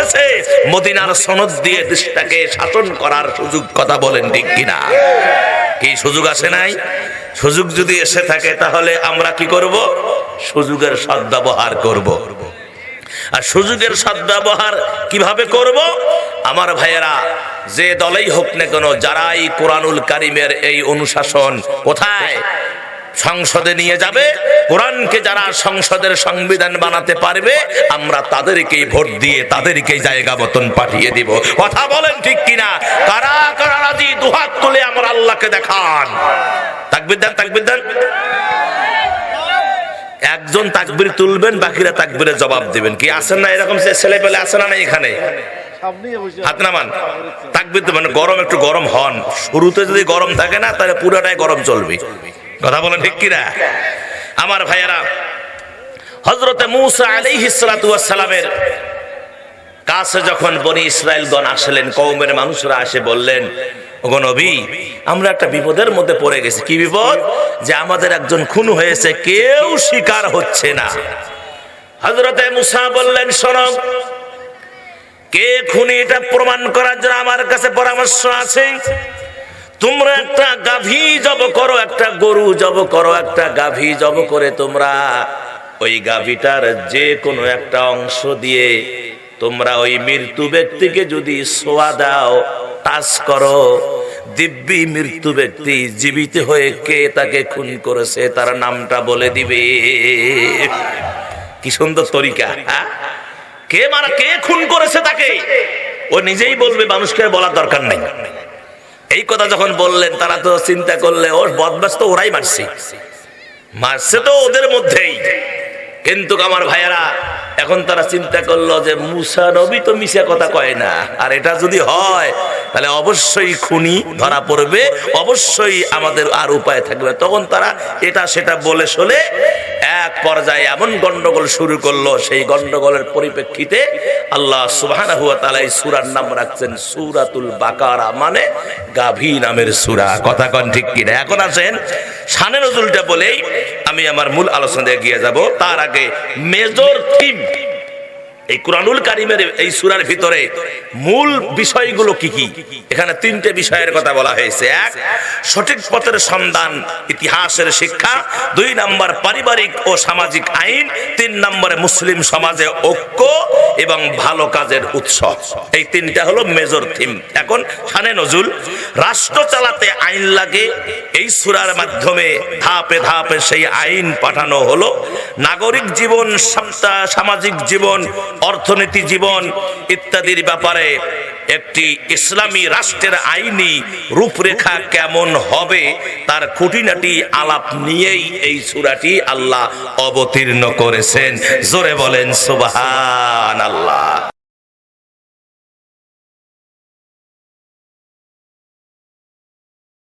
এসেছে। মদিনার সনদ দিয়ে দেশটাকে শাসন করার সুযোগ কথা বলেন ঠিক কিনা? কি সুযোগ আসে নাই? সুযোগ যদি এসে থাকে তাহলে আমরা কি করব? সুযোগের সদ্ব্যবহার করব। আর সুযোগের সদ্ব্যবহার কীভাবে করব? আমার ভাইয়েরা, যে দলেই হোক না কেন, যারাই কোরআনুল কারিমের এই অনুশাসন কোথায়? সংসদে নিয়ে যাবে। কোরআনকে যারা সংসদের সংবিধান বানাতে পারবে, আমরা তাদেরকেই ভোট দিয়ে তাদেরকেই জায়গা মতন পাঠিয়ে দিব। কথা বলেন ঠিক কিনা? কারা কারা রাজি? দুহাত তুলে আমরা আল্লাহকে দেখান। তাকবির দেন তাকবির দেন। একজন তাকবির তুলবেন, বাকিরা তাকবিরে জবাব দিবেন। কি আছেন না এরকম ছেলে পেলে আছে না এখানে? মানে গরম, একটু গরম হন। শুরুতে যদি গরম থাকে না, তাহলে পুরোটাই গরম চলবে। কথা বলেন ঠিক কিনা? আমার ভাইয়েরা হজরতে মুসা আলাইহিস সালাতু কাছে যখন বনি ইসরায়েলগণ আসলেন কৌমের মানুষরা আসে বললেন আমরা একটা বিপদের মধ্যে পড়ে গেছি। কি বিপদ? যে আমাদের একজন খুন হয়েছে, কেউ স্বীকার হচ্ছে না। হজরতে মুসা বললেন, শোনো, কে খুনি এটা প্রমাণ করার জন্য আমার কাছে পরামর্শ আছে? তোমরা একটা গাভী একটা গরু জব করো, একটা গাভী জব করে তোমরা। ওই গাভীটার যে কোনো একটা অংশ দিয়ে তোমরা ওই মৃত্যু ব্যক্তিকে যদি সোয়া দাও টাচ করো। দিব্যি মৃত্যু ব্যক্তি জীবিত হয়ে কে তাকে খুন করেছে, তার নামটা বলে দিবে। কি সুন্দর তরিকা হ্যাঁ? কে মারা, কে খুন করেছে তাকে? ও নিজেই বলবে, মানুষকে বলার দরকার নাই। এই কথা যখন বললেন, তারা তো চিন্তা করলে ওর বদমাস তো ওরাই মারছে। মারছে তো ওদের মধ্যেই। কিন্তু আমার ভাইয়ারা, এখন তারা চিন্তা করল যে, মুসা নবী তো মিশা কথা কয় না। আর এটা যদি হয় তাহলে অবশ্যই খুনি ধরা পড়বে, অবশ্যই আমাদের আর উপায় থাকবে। তখন তারা এটা সেটা বলে শোলে, এক পর্যায়ে এমন গন্ডগোল শুরু করল, সেই গন্ডগোলের পরিপ্রেক্ষিতে আল্লাহ ওয়া তাআলা নাম রাখছেন সূরাতুল বাকারা মানে গাভী নামের সূরা। কথা কন ঠিক কিনা? এখন আসেন, শানে নজরুলটা বলেই আমি আমার মূল আলোচনায় এগিয়ে যাব। তার আগে মেজর থিম এই কোরআনুল কারিমের এই সুরার ভিতরে মূল বিষয়গুলো কি কি? এখানে তিনটে বিষয়ের কথা বলা হয়েছে। এক, সঠিক পথের সন্ধান, ইতিহাসের শিক্ষা। দুই নম্বর, পারিবারিক ও সামাজিক আইন। তিন নম্বরে, মুসলিম সমাজে ঐক্য এবং ভালো কাজের উৎসব এই তিনটা হলো মেজর থিম এখন খানে নজুল, রাষ্ট্র চালাতে আইন লাগে। এই সুরার মাধ্যমে ধাপে ধাপে সেই আইন পাঠানো হলো। নাগরিক জীবন সামাজিক জীবন অর্থনীতি জীবন ইত্যাদির ব্যাপারে একটি ইসলামী রাষ্ট্রের আইনি রূপরেখা কেমন হবে তার খুঁটিনাটি আলাপ নিয়েই এই সুরাটি আল্লাহ অবতীর্ণ করেছেন। জোরে বলেন সুবাহান আল্লাহ